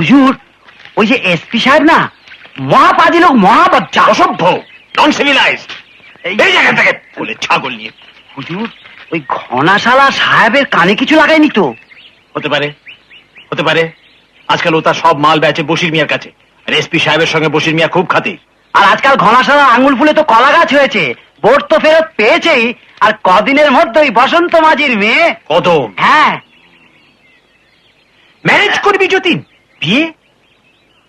হুজুর ওই যে এসপি সাহেব না মহাপাজি লোক মহাবাচ্চা অসভ্য নন সিভিলাইজড এই- জায়গা থেকে বলে ছাগল নিয়ে। হুজুর ওই ঘনাশালা সাহেবের কানে কিছু লাগায়নি তো? হতে পারে হতে পারে। আজকাল ও তার সব মাল বেচে বশির মিয়ার কাছে। আর এসপি সাহেবের সঙ্গে বশির মিয়া খুব খাতির আর আজকাল ঘনাশালা আঙুল ফুলে তো কলা গাছ হয়েছে ভোট তো ফেরত পেয়েছেই আর কদিনের মধ্যেই বসন্ত মাঝির মেয়ে। কদম হ্যাঁ। ম্যারেজ করবি যতীন? বিয়ে?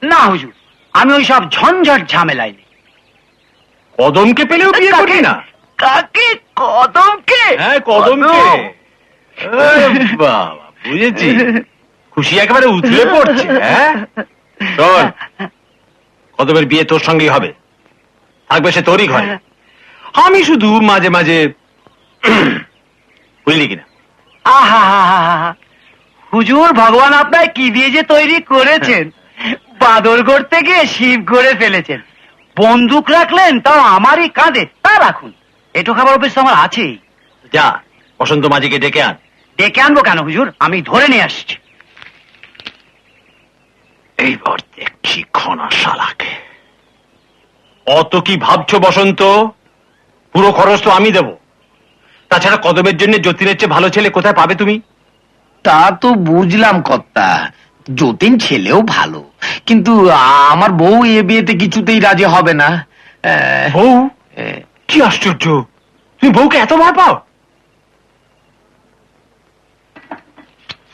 না হুজুর আমি ওই সব ঝঞ্ঝট ঝামেলাই নেই। কদমকে পেলেও বিয়ে করবি না। কাকে? কদমকে? হ্যাঁ কদমকে। কদম। বাবা বুঝেছি। খুশি একেবারে উতলে পড়ছে হ্যাঁ? শোন কদমের বিয়ে তোর সঙ্গেই হবে। থাকবে সে তোরই ঘরে। আমি শুধু মাঝে মাঝে বুঝলি কিনা? আহা হুজুর ভগবান আপনার কি দিয়ে যে তৈরি করেছেন? বাদর করতে গিয়ে শিব করে ফেলেছেন। বন্দুক রাখলেন তাও আমারই কাঁধে। তা রাখুন। এটো খাবার অভ্যেস তো আমার আছেই। যা বসন্ত মাঝিকে ডেকে আন। ডেকে আনব কেন হুজুর? আমি ধরে নিয়ে আসছি। এইবার দেখছি খনা শালাকে অত কি ভাবছ বসন্ত? পুরো খরচ তো আমি দেব। তাছাড়া কদমের জন্য যতীনের চেয়ে ভালো ছেলে কোথায় পাবে তুমি? তা তো বুঝলাম কর্তা। যতীন ছেলেও ভালো। কিন্তু আমার বউ এ বিয়েতে কিছুতেই রাজি হবে না। বউ? কি আশ্চর্য! তুমি বউকে এত ভয় পাও?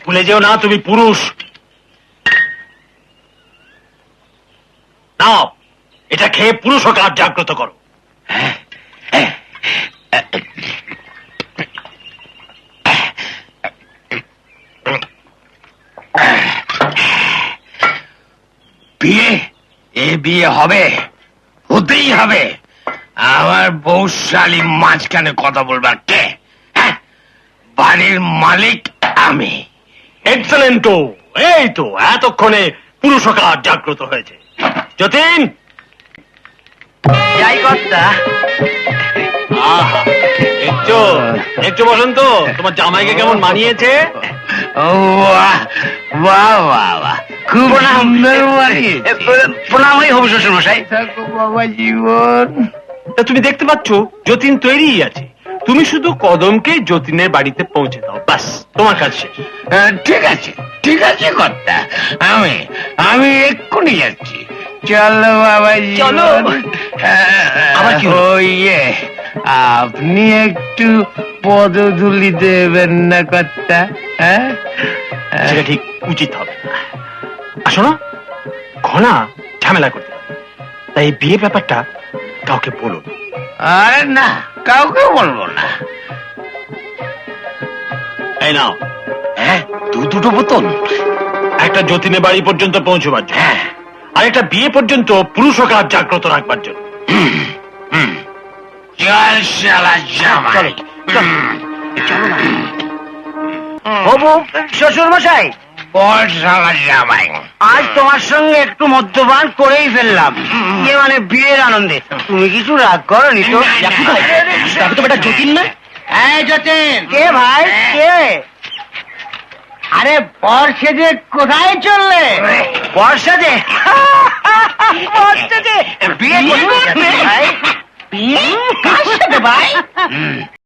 ভুলে যেও না তুমি পুরুষ। নাও এটা খেয়ে পুরুষ কাজ জাগ্রত করো। বিয়ে? এ বিয়ে হবে? হতেই হবে। আমার বৌশালী মাঝখানে কথা বলবার কে? হ্যাঁ? বাড়ির মালিক আমি। এক্সেলেন্ট এই তো এতক্ষণে পুরুষ কাজ জাগ্রত হয়েছে। যতীন! যাই কর্তা আহা দেখছ? দেখছ বসন্ত? তোমার জামাইকে কেমন মানিয়েছে? বাহ বাহ বাহ বাহ খুব সুন্দর বানিয়েছে। প্রণামই হব শ্বশুর মশাই বাবা জীবন তা তুমি দেখতে পাচ্ছ যতীন তৈরি আছে তুমি শুধু কদমকে যতীনের বাড়িতে পৌঁছে দাও বাস তোমার কাজ শেষ ঠিক আছে ঠিক আছে কর্তা আমি আমি এক্ষুনি যাচ্ছি চলো বাবা চলো। ইয়ে, আপনি একটু পদধুলি দেবেন না কর্তা হ্যাঁ? সেটা ঠিক উচিত হবে। আসো না। ঘনা ঝামেলা করতে পারে তাই এই বিয়ে ব্যাপারটা কাউকে বলো আরে না কাউকে বলব না। এই নাও। হ্যাঁ দু দুটো বোতল। একটা যতীনের বাড়ি পর্যন্ত পৌঁছবার জন্য। হ্যাঁ। আর একটা বিয়ে পর্যন্ত পুরুষ কাজ জাগ্রত রাখবার জন্য। চল শালা জামাই হবু শ্বশুর মশাই আজ তোমার সঙ্গে একটু মদ্যপান করেই ফেললাম। ইয়ে মানে বিয়ের আনন্দে। তুমি কিছু রাগ করো নি তো তবে তো বেটা যতীন না? এই যতীন। কে ভাই? কে? আরে পর সেজে কোথায় চললে? বর্ষা যে? বর্ষা যে? বিয়ে কার সাথে ভাই?